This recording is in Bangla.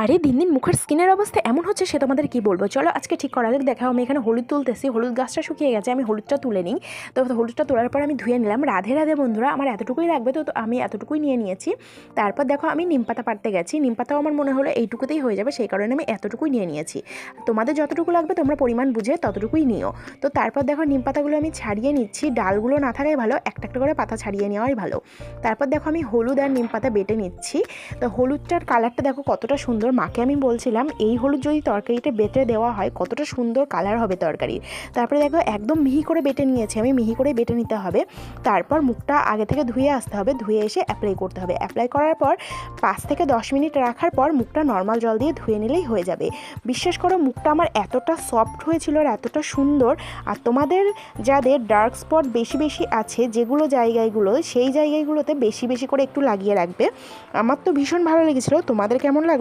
আরে দিন দিন মুখের স্কিনের অবস্থা এমন হচ্ছে, সে তোমাদের কি বলব? চলো আজকে ঠিক করা যাক দেখাও আমি এখানে হলুদ তুলতেছি, হলুদ গাছটা শুকিয়ে গেছে, আমি হলুদটা তুলে নিই। তো হলুদটা তোলার পর আমি ধুয়ে নিলাম। রাধে রাধে বন্ধুরা, আমার এতটুকুই লাগবে তো আমি এতটুকুই নিয়ে নিয়েছি। তারপর দেখো আমি নিম পাতা পাড়তে গেছি, নিম পাতাও আমার মনে হলো এইটুকুতেই হয়ে যাবে, সেই কারণে আমি এতটুকুই নিয়ে নিয়েছি। তোমাদের যতটুকু লাগবে তোমরা পরিমাণ বুঝে ততটুকুই নিও। তো তারপর দেখো নিম পাতাগুলো আমি ছাড়িয়ে নিচ্ছি, ডালগুলো না থাকাই ভালো, একটা একটা করে পাতা ছাড়িয়ে নেওয়াই ভালো। তারপর দেখো আমি হলুদ আর নিম পাতা বেটে নিচ্ছি। তো হলুদটার কালারটা দেখো কতটা সুন্দর। মাকে আমি বলছিলাম, এই হলুদ যদি তরকারিতে বেটে দেওয়া হয়, কতটা সুন্দর কালার হবে তরকারির তারপরে দেখো, একদম মিহি করে বেটে নিয়েছি আমি, মিহি করে বেটে নিতে হবে। তারপর মুখটা আগে থেকে ধুয়ে আসতে হবে, ধুয়ে এসে অ্যাপ্লাই করতে হবে। অ্যাপ্লাই করার পর পাঁচ থেকে দশ মিনিট রাখার পর মুখটা নর্মাল জল দিয়ে ধুয়ে নিলেই হয়ে যাবে। বিশ্বাস করো, মুখটা আমার এতটা সফট হয়েছিল আর এতটা সুন্দর। আর তোমাদের যাদের ডার্ক স্পট বেশি বেশি আছে, যেগুলো জায়গাগুলো, সেই জায়গাগুলোতে বেশি বেশি করে একটু লাগিয়ে রাখবে। আমার তো ভীষণ ভালো লেগেছিলো। তোমাদের কেমন লাগল?